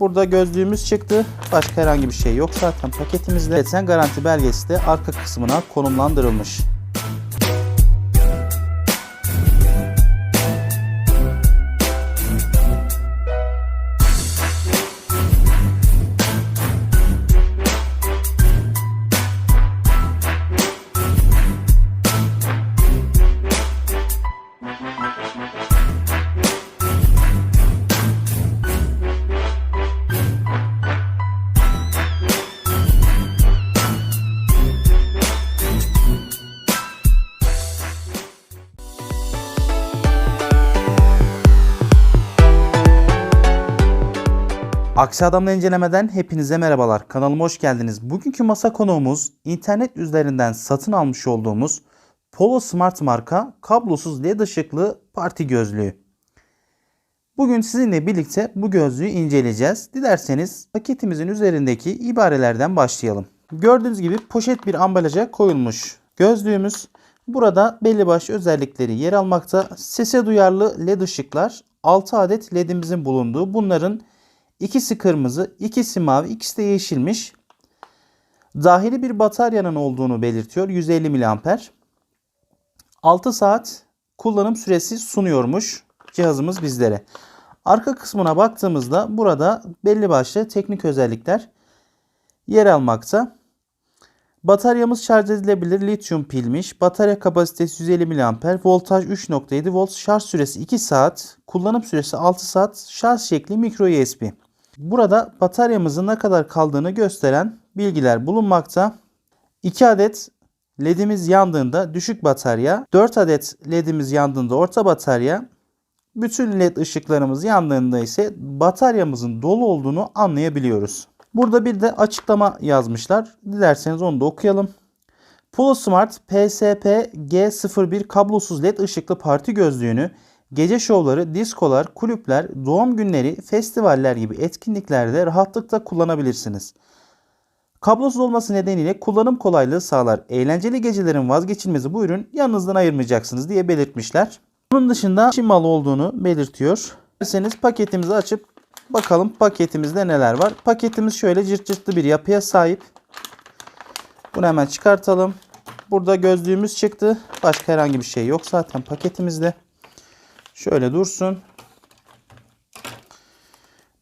Burada gözlüğümüz çıktı. Başka herhangi bir şey yok zaten paketimizde. Üreten garanti belgesi de arka kısmına konumlandırılmış. Aksi Adamla incelemeden hepinize merhabalar. Kanalıma hoş geldiniz. Bugünkü masa konuğumuz internet üzerinden satın almış olduğumuz Polo Smart marka kablosuz led ışıklı parti gözlüğü. Bugün sizinle birlikte bu gözlüğü inceleyeceğiz. Dilerseniz paketimizin üzerindeki ibarelerden başlayalım. Gördüğünüz gibi poşet bir ambalaja koyulmuş gözlüğümüz. Burada belli başlı özellikleri yer almakta. Sese duyarlı led ışıklar 6 adet ledimizin bulunduğu bunların İkisi kırmızı, ikisi mavi, ikisi de yeşilmiş. Dahili bir bataryanın olduğunu belirtiyor. 150 mAh. 6 saat kullanım süresi sunuyormuş cihazımız bizlere. Arka kısmına baktığımızda burada belli başlı teknik özellikler yer almakta. Bataryamız şarj edilebilir lityum pilmiş. Batarya kapasitesi 150 mAh. Voltaj 3.7 volt. Şarj süresi 2 saat. Kullanım süresi 6 saat. Şarj şekli micro USB. Burada bataryamızın ne kadar kaldığını gösteren bilgiler bulunmakta. 2 adet ledimiz yandığında düşük batarya, 4 adet ledimiz yandığında orta batarya, bütün led ışıklarımız yandığında ise bataryamızın dolu olduğunu anlayabiliyoruz. Burada bir de açıklama yazmışlar. Dilerseniz onu da okuyalım. PoloSmart PSP G01 kablosuz led ışıklı parti gözlüğünü gece şovları, diskolar, kulüpler, doğum günleri, festivaller gibi etkinliklerde rahatlıkla kullanabilirsiniz. Kablosuz olması nedeniyle kullanım kolaylığı sağlar. Eğlenceli gecelerin vazgeçilmezi bu ürün yanınızdan ayırmayacaksınız diye belirtmişler. Bunun dışında Çin malı olduğunu belirtiyor. İsterseniz paketimizi açıp bakalım paketimizde neler var. Paketimiz şöyle cırt cırtlı bir yapıya sahip. Bunu hemen çıkartalım. Burada gözlüğümüz çıktı. Başka herhangi bir şey yok zaten paketimizde. Şöyle dursun.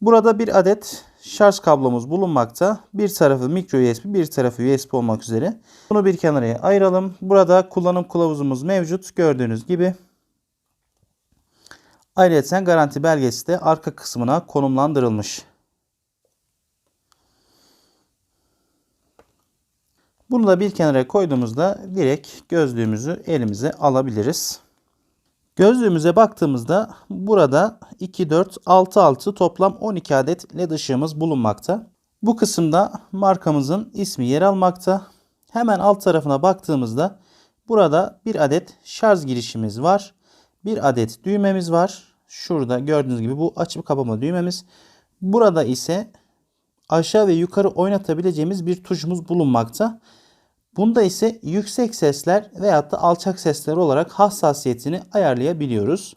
Burada bir adet şarj kablomuz bulunmakta. Bir tarafı micro USB, bir tarafı USB olmak üzere. Bunu bir kenara ayıralım. Burada kullanım kılavuzumuz mevcut. Gördüğünüz gibi. Ayrıca garanti belgesi de arka kısmına konumlandırılmış. Bunu da bir kenara koyduğumuzda direkt gözlüğümüzü elimize alabiliriz. Gözlüğümüze baktığımızda burada 2, 4, 6, 6 toplam 12 adet led ışığımız bulunmakta. Bu kısımda markamızın ismi yer almakta. Hemen alt tarafına baktığımızda burada bir adet şarj girişimiz var. Bir adet düğmemiz var. Şurada gördüğünüz gibi bu açıp kapama düğmemiz. Burada ise aşağı ve yukarı oynatabileceğimiz bir tuşumuz bulunmakta. Bunda ise yüksek sesler veyahut da alçak sesler olarak hassasiyetini ayarlayabiliyoruz.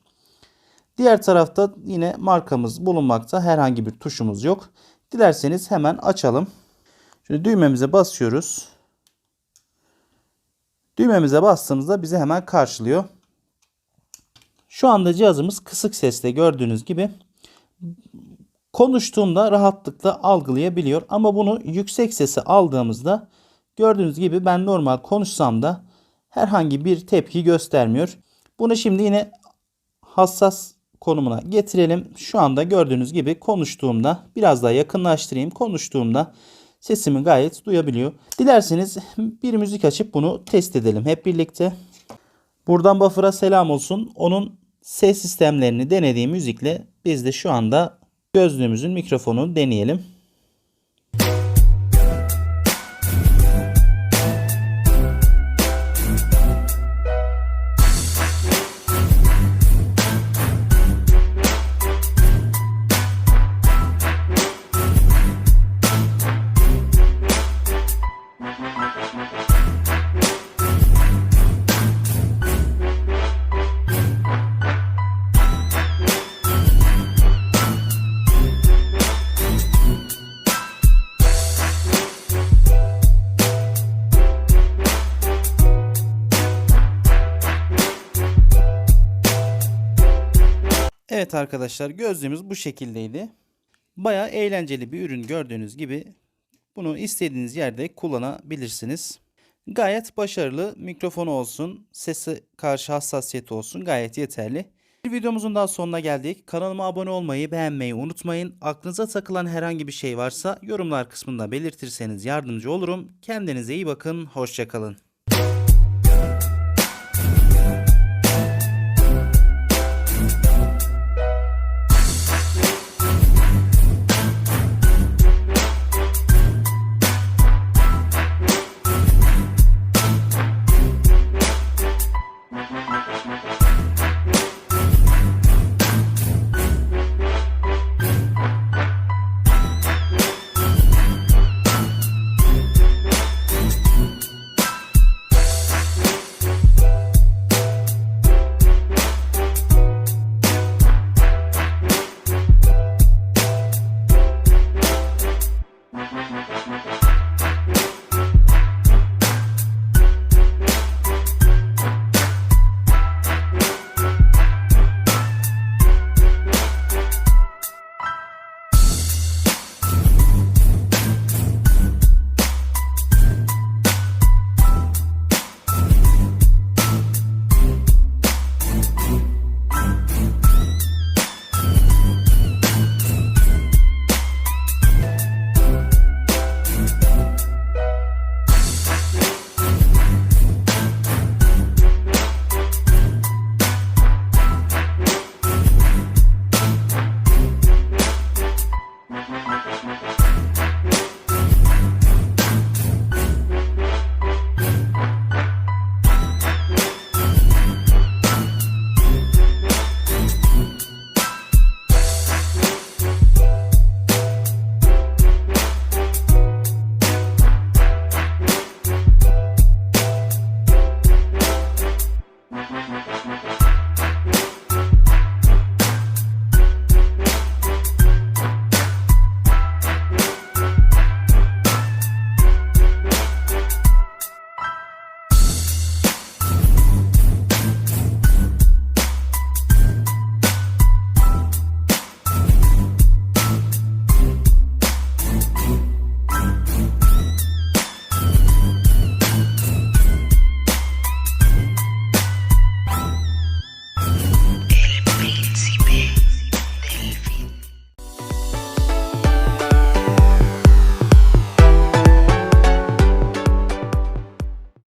Diğer tarafta yine markamız bulunmakta. Herhangi bir tuşumuz yok. Dilerseniz hemen açalım. Şimdi düğmemize basıyoruz. Düğmemize bastığımızda bizi hemen karşılıyor. Şu anda cihazımız kısık sesle gördüğünüz gibi konuştuğumda rahatlıkla algılayabiliyor. Ama bunu yüksek sesi aldığımızda Gördüğünüz gibi ben normal konuşsam da herhangi bir tepki göstermiyor. Bunu şimdi yine hassas konumuna getirelim. Şu anda gördüğünüz gibi konuştuğumda biraz daha yakınlaştırayım. Konuştuğumda sesimi gayet duyabiliyor. Dilerseniz bir müzik açıp bunu test edelim hep birlikte. Buradan Buffer'a selam olsun. Onun ses sistemlerini denediği müzikle biz de şu anda gözlüğümüzün mikrofonunu deneyelim. Evet arkadaşlar gözlüğümüz bu şekildeydi. Baya eğlenceli bir ürün gördüğünüz gibi. Bunu istediğiniz yerde kullanabilirsiniz. Gayet başarılı mikrofonu olsun, sesi karşı hassasiyeti olsun gayet yeterli. Bir videomuzun daha sonuna geldik. Kanalıma abone olmayı, beğenmeyi unutmayın. Aklınıza takılan herhangi bir şey varsa yorumlar kısmında belirtirseniz yardımcı olurum. Kendinize iyi bakın, hoşçakalın.